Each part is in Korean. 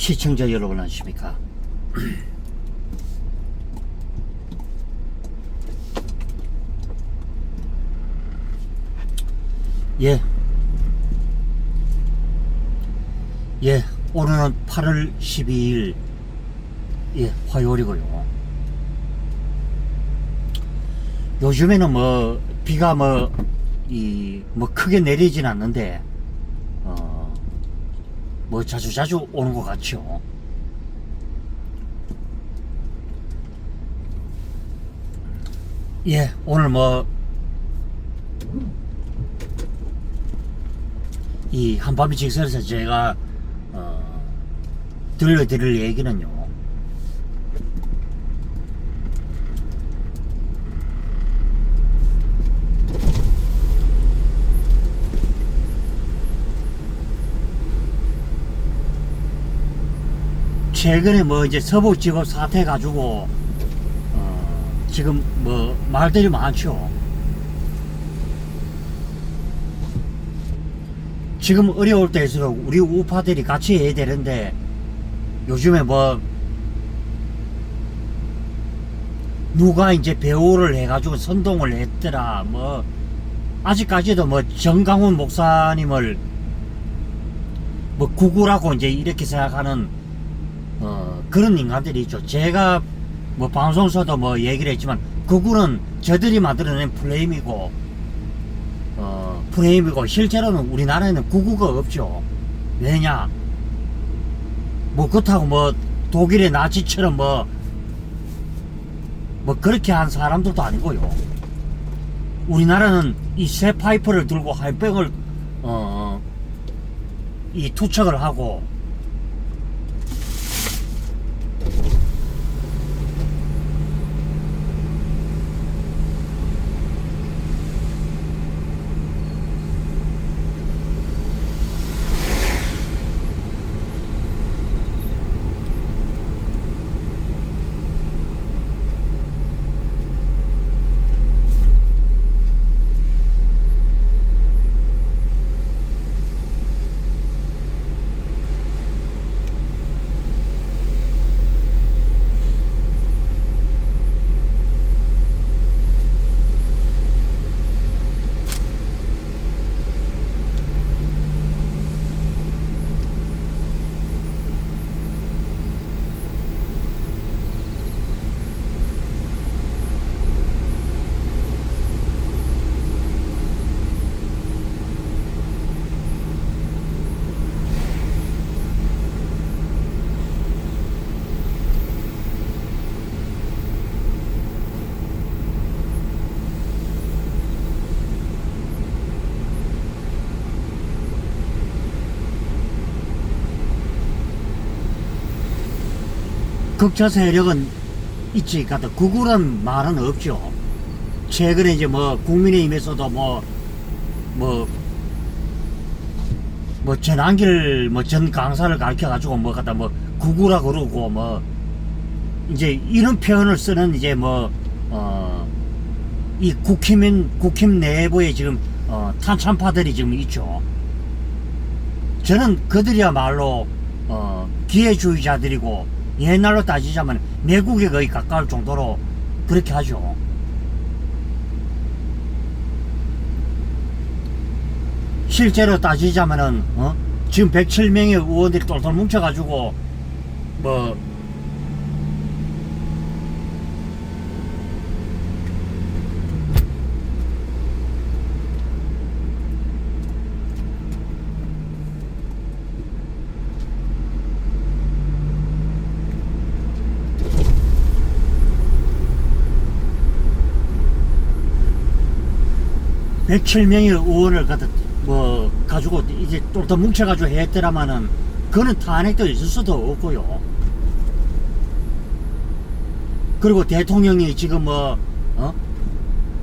시청자 여러분 안녕하십니까 예. 예, 오늘은 8월 12일, 예, 화요일이고요. 요즘에는 뭐, 비가 뭐, 이, 뭐, 크게 내리진 않는데, 어, 뭐, 자주 자주 오는 것 같죠. 예, 오늘 뭐, 이 한밤이 직설에서 제가 어, 들려드릴 얘기는요. 최근에 뭐 이제 서북지법 사태 가지고 어, 지금 뭐 말들이 많죠. 지금 어려울 때일수록 우리 우파들이 같이 해야 되는데 요즘에 뭐 누가 이제 배우를 해가지고 선동을 했더라 뭐 아직까지도 뭐 정강훈 목사님을 뭐 구구라고 이제 이렇게 생각하는 어 그런 인간들이 있죠 제가 뭐 방송에서도 뭐 얘기를 했지만 구구는 저들이 만들어낸 플레임이고 어, 프레임이고 실제로는 우리나라에는 구구가 없죠. 왜냐? 뭐 그렇다고 뭐 독일의 나치처럼 뭐, 뭐 그렇게 한 사람들도 아니고요. 우리나라는 이 새 파이프를 들고 하이백을 어, 이 투척을 하고 극차 세력은 있지, 같다. 구구란 말은 없죠. 최근에 이제 뭐 국민의힘에서도 뭐, 뭐, 뭐 전환길 뭐전 강사를 가르쳐 가지고 뭐 갖다 뭐 구구라 그러고 뭐 이제 이런 표현을 쓰는 이제 뭐 어 이 국힘인 국힘 내부에 지금 어 탄창파들이 지금 있죠. 저는 그들이야말로 어 기회주의자들이고 옛날로 따지자면 내국에 거의 가까울 정도로 그렇게 하죠. 실제로 따지자면은 어? 지금 107명의 의원들이 똘똘 뭉쳐가지고 뭐 백칠명의 의원을 갖다 뭐 가지고 이제 똘똘 뭉쳐가지고 했더라마는 그거는 탄핵도 있을 수도 없고요. 그리고 대통령이 지금 뭐 어?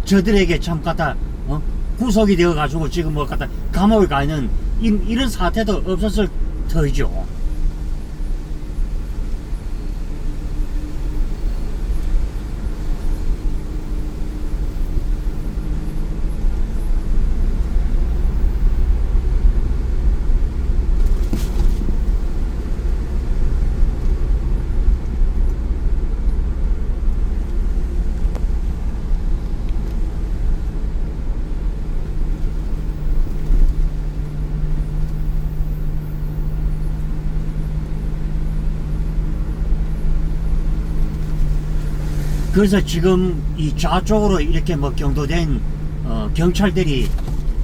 저들에게 참 갖다 어? 구속이 되어 가지고 지금 뭐 갖다 감옥에 가 있는 이, 이런 사태도 없었을 터이죠. 그래서 지금 이 좌쪽으로 이렇게 뭐 경도된 어, 경찰들이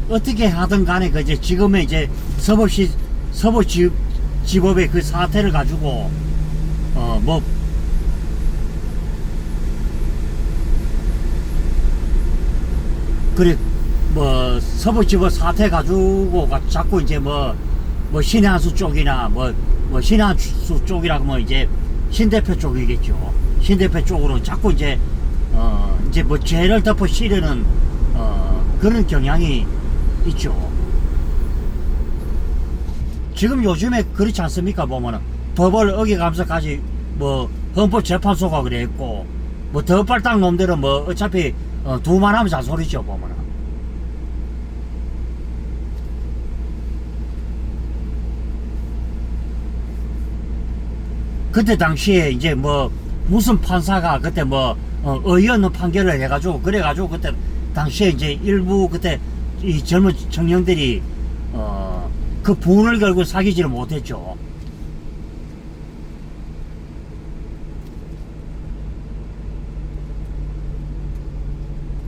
어떻게 하든 간에 그 이제 지금의 이제 서버시 서버 지, 지법의 그 사태를 가지고 어 뭐 그래 뭐 서부 지법 사태 가지고 가- 자꾸 이제 뭐뭐 신한수 쪽이나 뭐뭐 신한수 쪽이라고 뭐 이제 신 대표 쪽이겠죠. 신 대표 쪽으로 자꾸 이제 어 이제 뭐 죄를 덮어 씌려는 어 그런 경향이 있죠. 지금 요즘에 그렇지 않습니까 보면은 법을 어기감서까지 뭐 헌법재판소가 그랬고 뭐 더발당 놈들은 뭐 어차피 어, 두만 하면 잔소리죠 보면은 그때 당시에 이제 뭐 무슨 판사가 그때 뭐 어, 의의 없는 판결을 해가지고 그래가지고 그때 당시에 이제 일부 그때 이 젊은 청년들이 어, 그 분을 결국 사귀지를 못했죠.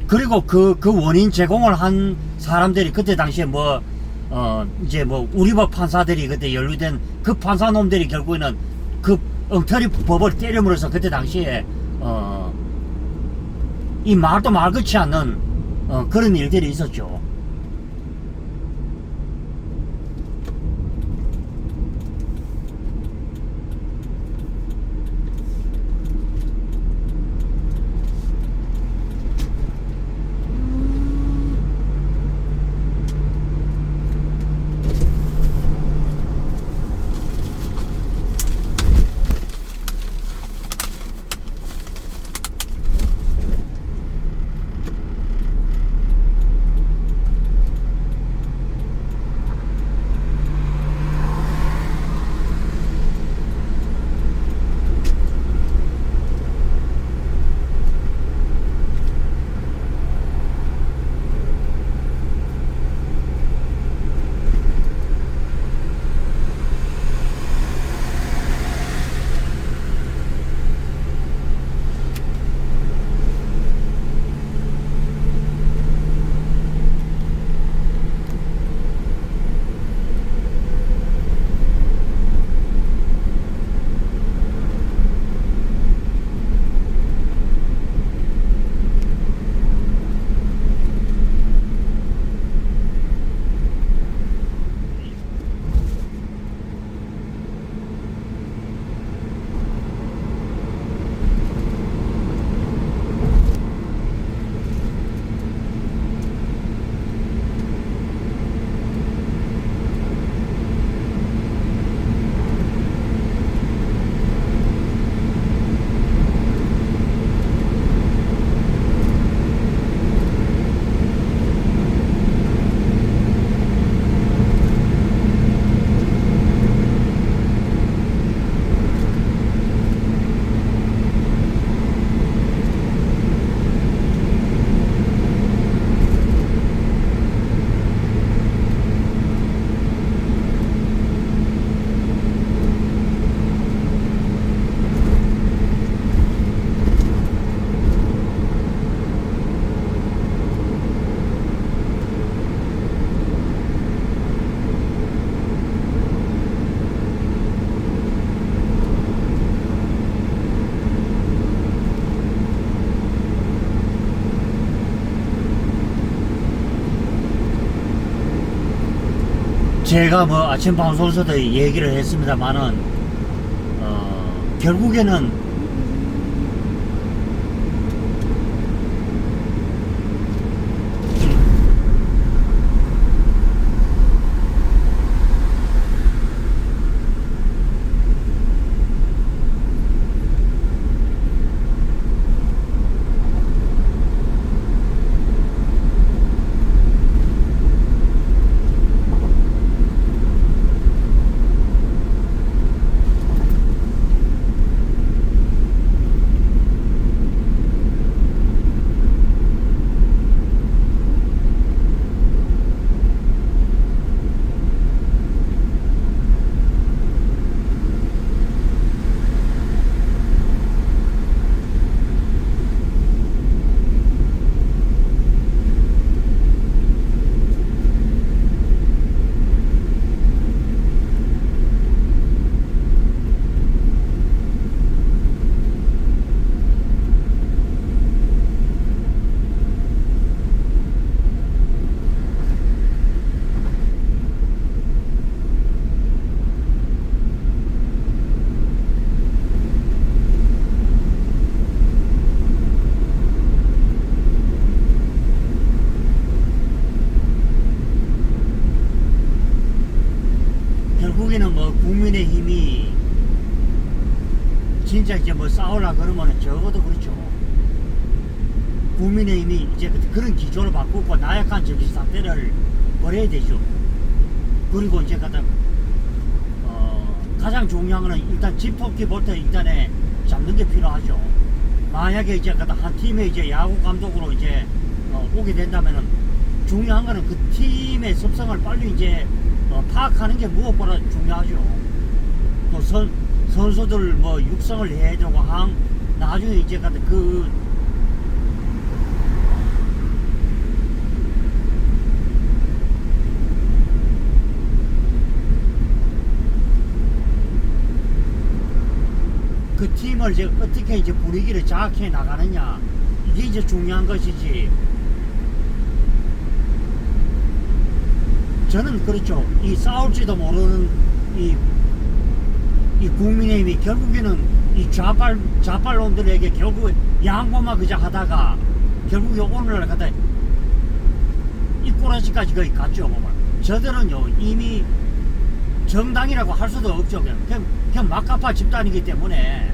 그리고 그, 그 원인 제공을 한 사람들이 그때 당시에 뭐, 어, 이제 뭐, 우리 법 판사들이 그때 연루된 그 판사 놈들이 결국에는 그 엉터리 법을 때림으로써 그때 당시에, 어, 이 말도 말 같지 않는, 어, 그런 일들이 있었죠. 제가 뭐 아침 방송에서도 얘기를 했습니다만은 어, 결국에는 그러면은 적어도 그렇죠. 국민의힘이 이제 그- 그런 기조를 바꾸고 나약한 정치 상태를 버려야 되죠. 그리고 이제 갖다 어, 가장 중요한 거는 일단 집토끼부터 일단에 잡는 게 필요하죠. 만약에 이제 한 팀의 이제 야구 감독으로 이제 어, 오게 된다면은 중요한 거는 그 팀의 습성을 빨리 이제 어, 파악하는 게 무엇보다 중요하죠. 또 선, 선수들 뭐 육성을 해야 되고 한 나중에 이제 갖다 그 그 팀을 이제 어떻게 이제 분위기를 장악해 나가느냐 이게 이제 중요한 것이지. 저는 그렇죠. 이 싸울지도 모르는 이, 이 국민의힘이 결국에는 이 좌빨 좌빨놈들에게 결국 양보만 그저 하다가 결국에 오늘날 갖다 이 꼬라지까지 거의 갔죠 보면 저들은요 이미 정당이라고 할 수도 없죠. 그냥 그냥, 그냥 막가파 집단이기 때문에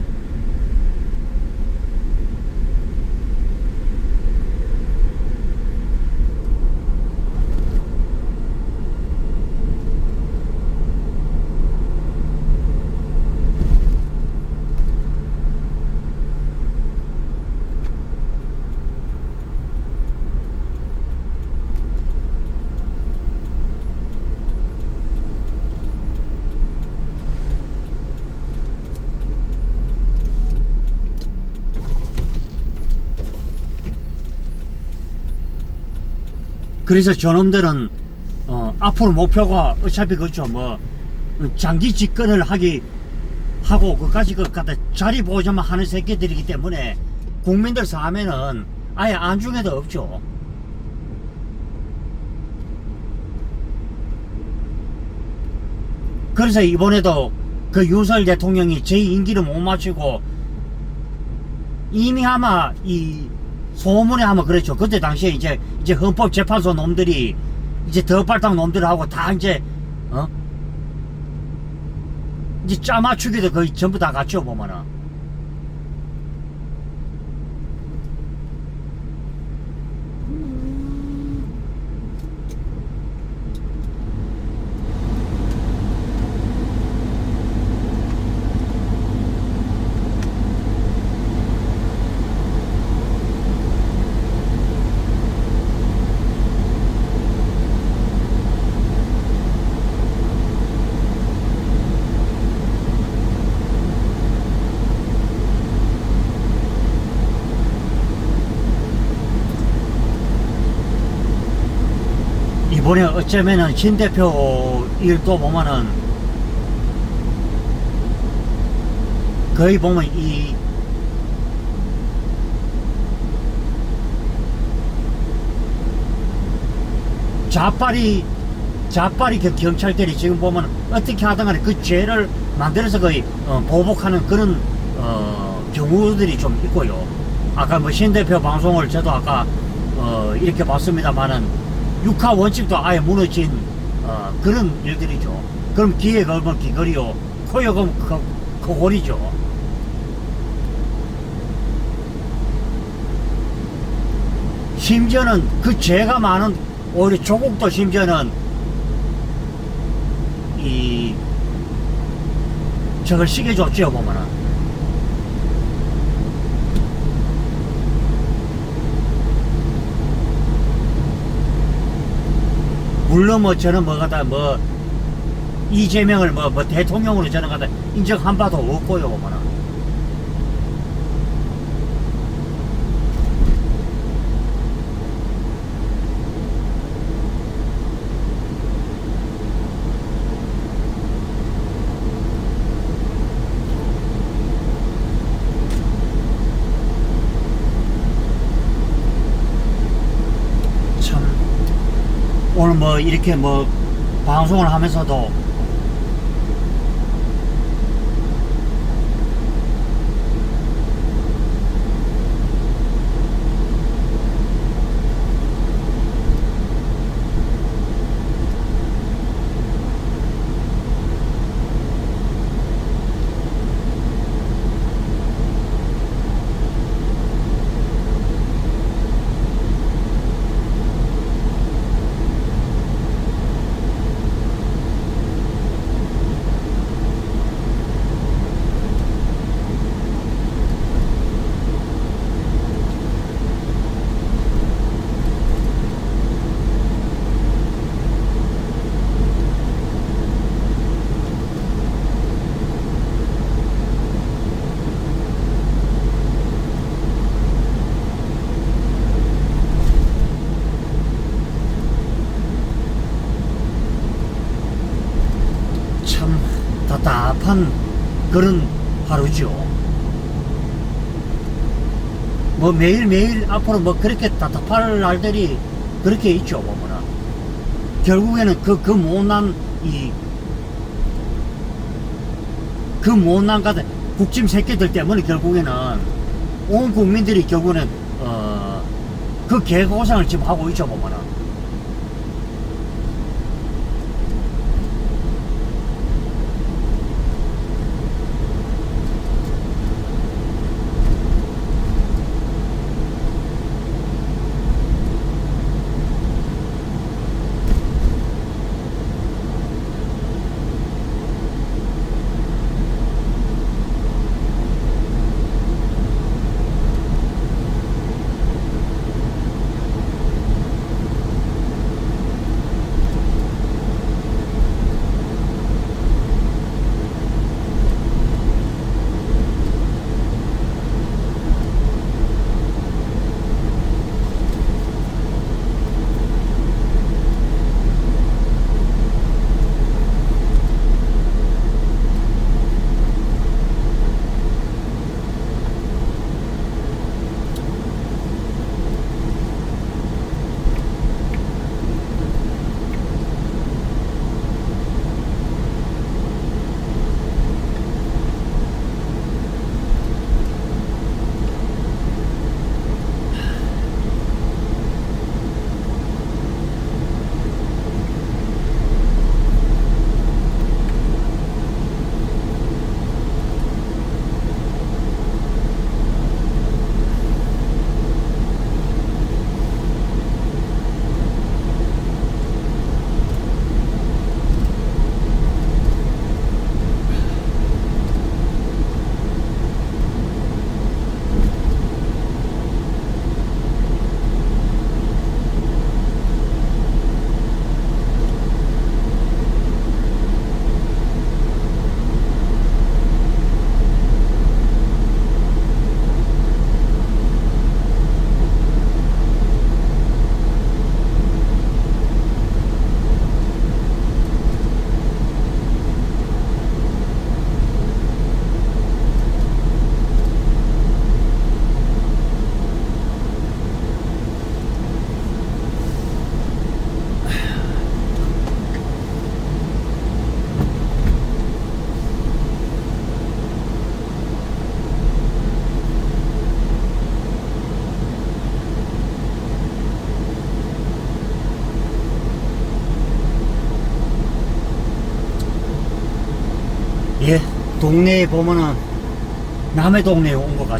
그래서 저놈들은 어, 앞으로 목표가 어차피 그렇죠 뭐 어, 장기 집권을 하기 하고 그까지 그 갖다 자리 보조만 하는 새끼들이기 때문에 국민들 사면은 아예 안중에도 없죠. 그래서 이번에도 그 윤석열 대통령이 제 임기를 못 마치고 이미 아마 이 소문에 아마 그랬죠. 그때 당시에 이제 이제 헌법재판소 놈들이 이제 더발당 놈들하고 다 이제 어 이제 짜맞추기도 거의 전부 다 갔죠 보면은. 이번에 어쩌면은 신 대표 일도 보면은 거의 보면 이 좌빨이 좌빨이 그 경찰들이 지금 보면 어떻게 하든 간에 그 죄를 만들어서 거의 어, 보복하는 그런 어, 경우들이 좀 있고요. 아까 뭐 신 대표 방송을 저도 아까 어, 이렇게 봤습니다만은 육하 원칙도 아예 무너진 어, 그런 일들이죠. 그럼 기에 걸면 귀걸이요, 코에 걸면 코- 코골이죠. 심지어는 그 죄가 많은 오히려 조국도 심지어는 이 저걸 시계 줬죠 보면은 물론 뭐 저는 뭐 갖다 뭐 이재명을 뭐, 뭐 대통령으로 저는 갖다 인정한 바도 없고요 보면은 참 오늘 뭐 이렇게 뭐 방송을 하면서도 답답한 그런 하루죠. 뭐 매일매일 앞으로 뭐 그렇게 답답할 날들이 그렇게 있죠, 보면은. 결국에는 그, 그 못난, 이, 그 못난 같은 국짐 새끼들 때문에 결국에는 온 국민들이 결국에는, 어, 그 개고생을 지금 하고 있죠, 보면은.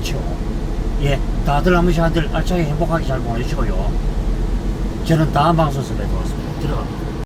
같죠. 예, 다들 한 번씩 한들 알차게 행복하게 잘 보내시고요. 저는 다음 방송에서 뵙도록 하겠습니다. 들어갑니다.